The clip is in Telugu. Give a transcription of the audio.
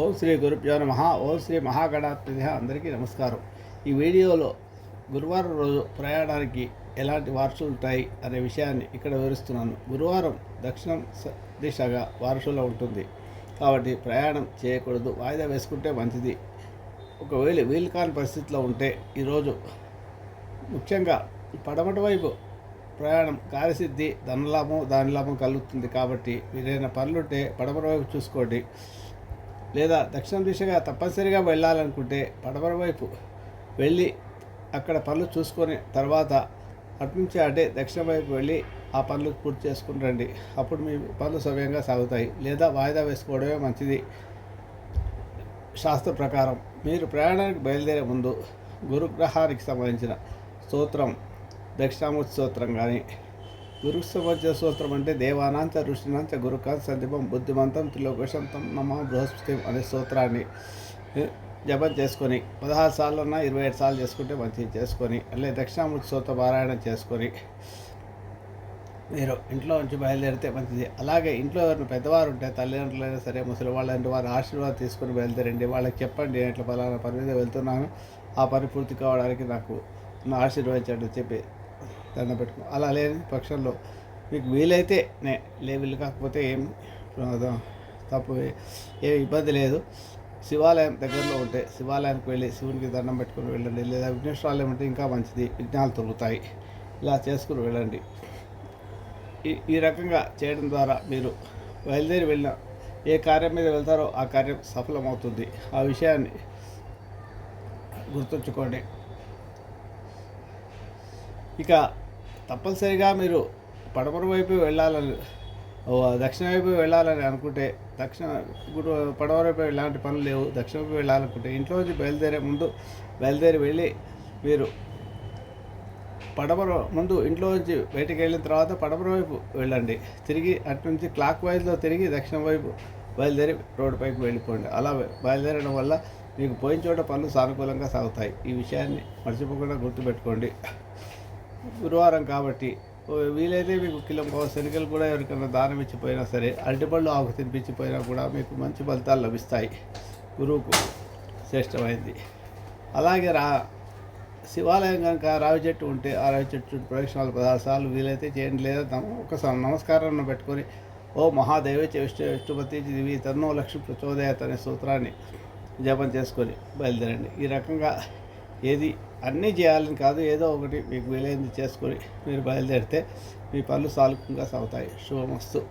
ఓం శ్రీ గురుభ్యో నమ. ఓం శ్రీ మహాగణాధిపతి అందరికీ నమస్కారం. ఈ వీడియోలో గురువారం రోజు ప్రయాణానికి ఎలాంటి వారసులు ఉంటాయి అనే విషయాన్ని ఇక్కడ వివరిస్తున్నాను. గురువారం దక్షిణం దిశగా వారసులో ఉంటుంది. కాబట్టి ప్రయాణం చేయకూడదు. వాయిదా వేసుకుంటే మంచిది. ఒకవేళ వీలు కాని పరిస్థితిలో ఉంటే ఈరోజు ముఖ్యంగా పడమటి వైపు ప్రయాణం కార్యసిద్ధి ధనలాభం దాని లాభం కలుగుతుంది కాబట్టి మీరైనా పనులుంటే పడమటి వైపు చూసుకోండి. లేదా దక్షిణ దిశగా తప్పనిసరిగా వెళ్ళాలనుకుంటే పడమర వైపు వెళ్ళి అక్కడ పనులు చూసుకొని తర్వాత అటు నుంచి అటే దక్షిణ వైపు వెళ్ళి ఆ పనులు పూర్తి చేసుకుని రండి. అప్పుడు మీ పనులు సవ్యంగా సాగుతాయి. లేదా వాయిదా వేసుకోవడమే మంచిది. శాస్త్ర ప్రకారం మీరు ప్రయాణానికి బయలుదేరే ముందు గురుగ్రహానికి సంబంధించిన స్తోత్రం దక్షిణామూర్తి స్తోత్రం కానీ గురు సంబంధించిన స్తోత్రం అంటే దేవానాంచ ఋషినాంచ గురుకాంత సందీపం బుద్ధిమంతం త్రిలోకశంతం నమ బృహస్పతి అనే స్తోత్రాన్ని జపం చేసుకొని పదహారు సార్లన్నా ఇరవై ఏడు సార్లు చేసుకుంటే మంచిది చేసుకొని అలాగే దక్షిణామూర్తి స్తోత్ర పారాయణం చేసుకొని మీరు ఇంట్లో నుంచి బయలుదేరితే మంచిది. అలాగే ఇంట్లో ఎవరైనా పెద్దవారు ఉంటే తల్లిదండ్రులైనా సరే ముసలి వాళ్ళంటే వారి ఆశీర్వాదం తీసుకొని బయలుదేరండి. వాళ్ళకి చెప్పండి నేను ఇట్లా పలానా పని మీద వెళ్తున్నాను. ఆ పని పూర్తి కావడానికి నాకు ఆశీర్వదించండి చెప్పి దండ పెట్టుకో. అలా లేని పక్షంలో మీకు వీలైతే నే లే వీలు కాకపోతే ఏం తప్పు ఏ ఇబ్బంది లేదు. శివాలయం దగ్గరలో ఉంటే శివాలయానికి వెళ్ళి శివునికి దండం పెట్టుకుని వెళ్ళండి. లేదా విఘ్నేశ్వరాలయం ఉంటే ఇంకా మంచిది. విఘ్నాలు తొలుగుతాయి. ఇలా చేసుకుని వెళ్ళండి. ఈ ఈ రకంగా చేయడం ద్వారా మీరు బయలుదేరి వెళ్ళిన ఏ కార్యం మీద వెళ్తారో ఆ కార్యం సఫలమవుతుంది. ఆ విషయాన్ని గుర్తుంచుకోండి. ఇక తప్పనిసరిగా మీరు పడమర వైపు వెళ్ళాలని దక్షిణ వైపు వెళ్ళాలని అనుకుంటే దక్షిణ గురు పడమర వైపు ఎలాంటి పనులు లేవు. దక్షిణ వైపు వెళ్ళాలనుకుంటే ఇంట్లో నుంచి బయలుదేరే ముందు బయలుదేరి వెళ్ళి మీరు పడమర ముందు ఇంట్లో నుంచి బయటికి వెళ్ళిన తర్వాత పడమర వైపు వెళ్ళండి. తిరిగి అటు నుంచి క్లాక్ వైజ్లో తిరిగి దక్షిణ వైపు బయలుదేరి రోడ్డు పైకి వెళ్ళిపోండి. అలా బయలుదేరడం వల్ల మీకు పోయిన చోట పనులు సానుకూలంగా సాగుతాయి. ఈ విషయాన్ని మర్చిపోకుండా గుర్తుపెట్టుకోండి. గురువారం కాబట్టి. ఓ వీలైతే మీకు కిలో పావు శనగలు కూడా ఎవరికైనా దానం ఇచ్చిపోయినా సరే అరటిపళ్ళు ఆకు తినిపించిపోయినా కూడా మీకు మంచి ఫలితాలు లభిస్తాయి. గురువుకు శ్రేష్టమైంది. అలాగే రా శివాలయం కనుక రావి చెట్టు ఉంటే ఆ రావి చెట్టు చుట్టూ ప్రదక్షిణాలు పదహారు సార్లు వీలైతే చేయండి. లేదా తమ ఒకసారి నమస్కారం పెట్టుకొని ఓ మహాదేవ విష్ణు విష్ణుపతి దివి తన్నో లక్ష్మి ప్రచోదయత అనే సూత్రాన్ని జపం చేసుకొని బయలుదేరండి. ఈ రకంగా ఏది అన్నీ చేయాలని కాదు ఏదో ఒకటి మీకు వీలైంది చేసుకొని మీరు బయలుదేరితే మీ పనులు సాలుకంగా సాగుతాయి. శుభమస్తు.